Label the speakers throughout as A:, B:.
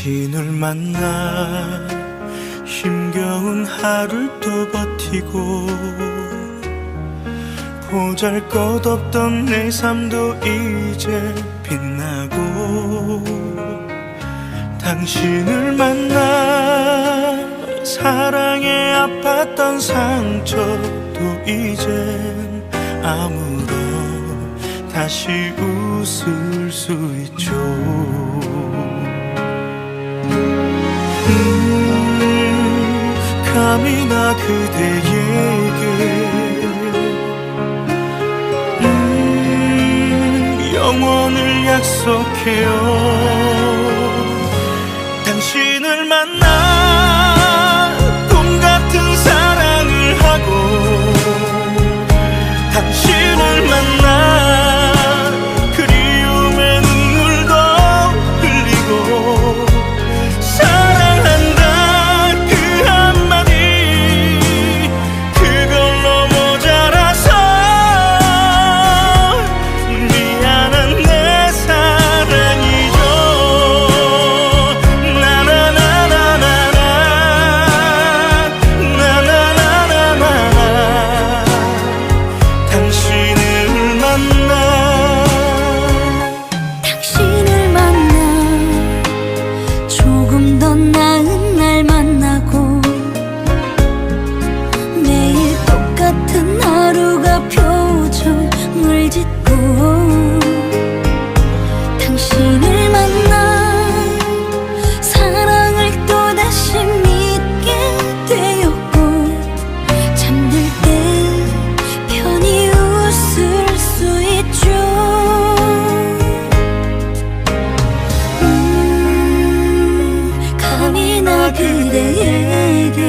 A: 당신을 만나 힘겨운 하루를 또 버티고 보잘 것 없던 내 삶도 이제 빛나고 당신을 만나 사랑에 아팠던 상처도 이젠 아무도 다시 웃을 수 있죠. 감히나 그대에게. 음, 영원을 약속해요. 당신을 만나 나
B: 그대에게.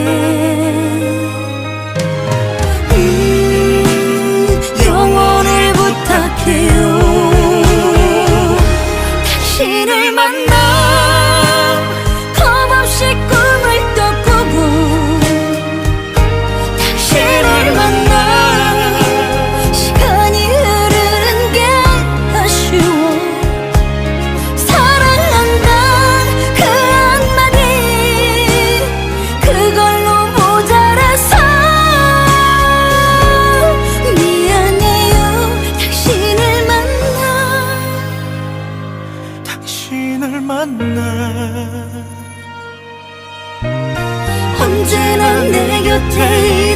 B: your day